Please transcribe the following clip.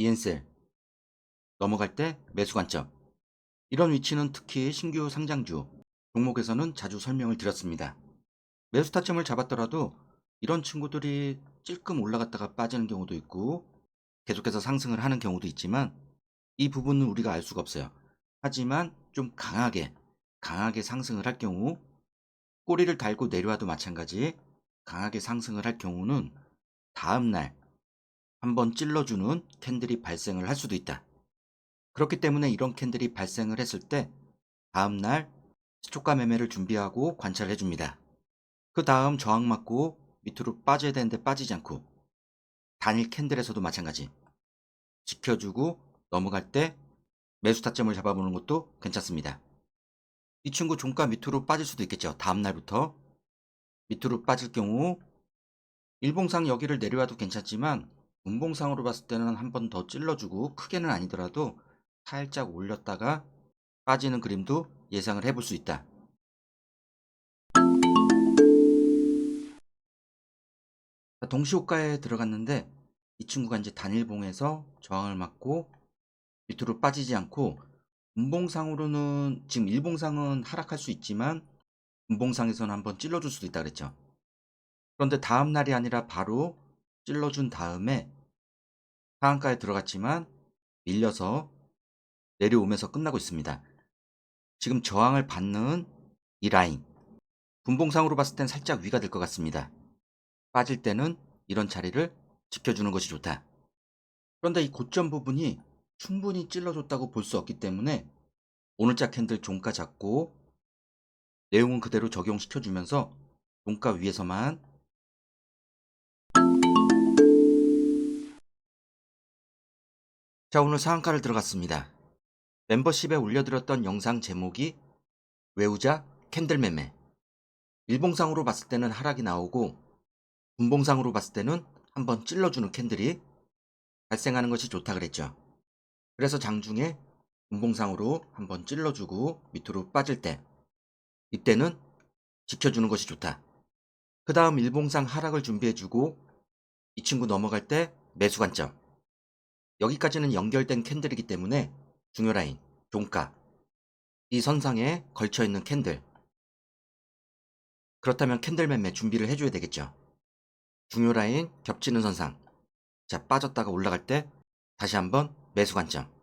EN셀 넘어갈 때 매수 관점 이런 위치는 특히 신규 상장주 종목에서는 자주 설명을 드렸습니다. 매수 타점을 잡았더라도 이런 친구들이 찔끔 올라갔다가 빠지는 경우도 있고 계속해서 상승을 하는 경우도 있지만 이 부분은 우리가 알 수가 없어요. 하지만 좀 강하게 강하게 상승을 할 경우 꼬리를 달고 내려와도 마찬가지 강하게 상승을 할 경우는 다음날 한번 찔러주는 캔들이 발생을 할 수도 있다. 그렇기 때문에 이런 캔들이 발생을 했을 때 다음날 시초가 매매를 준비하고 관찰해 줍니다. 그 다음 저항 맞고 밑으로 빠져야 되는데 빠지지 않고 단일 캔들에서도 마찬가지 지켜주고 넘어갈 때 매수 타점을 잡아보는 것도 괜찮습니다. 이 친구 종가 밑으로 빠질 수도 있겠죠. 다음날부터 밑으로 빠질 경우 일봉상 여기를 내려와도 괜찮지만 음봉상으로 봤을 때는 한 번 더 찔러주고 크게는 아니더라도 살짝 올렸다가 빠지는 그림도 예상을 해볼 수 있다. 동시호가에 들어갔는데 이 친구가 이제 단일봉에서 저항을 맞고 밑으로 빠지지 않고 음봉상으로는 지금 일봉상은 하락할 수 있지만 음봉상에서는 한번 찔러줄 수도 있다 그랬죠. 그런데 다음 날이 아니라 바로 찔러준 다음에 하한가에 들어갔지만 밀려서 내려오면서 끝나고 있습니다. 지금 저항을 받는 이 라인 분봉상으로 봤을 땐 살짝 위가 될 것 같습니다. 빠질 때는 이런 자리를 지켜주는 것이 좋다. 그런데 이 고점 부분이 충분히 찔러줬다고 볼 수 없기 때문에 오늘자 캔들 종가 잡고 내용은 그대로 적용시켜주면서 종가 위에서만 자 오늘 상한가를 들어갔습니다. 멤버십에 올려드렸던 영상 제목이 외우자 캔들 매매 일봉상으로 봤을 때는 하락이 나오고 분봉상으로 봤을 때는 한번 찔러주는 캔들이 발생하는 것이 좋다 그랬죠. 그래서 장중에 분봉상으로 한번 찔러주고 밑으로 빠질 때 이때는 지켜주는 것이 좋다. 그 다음 일봉상 하락을 준비해주고 이 친구 넘어갈 때 매수 관점 여기까지는 연결된 캔들이기 때문에 중요 라인, 종가 이 선상에 걸쳐 있는 캔들. 그렇다면 캔들 매매 준비를 해줘야 되겠죠. 중요 라인 겹치는 선상. 자 빠졌다가 올라갈 때 다시 한번 매수 관점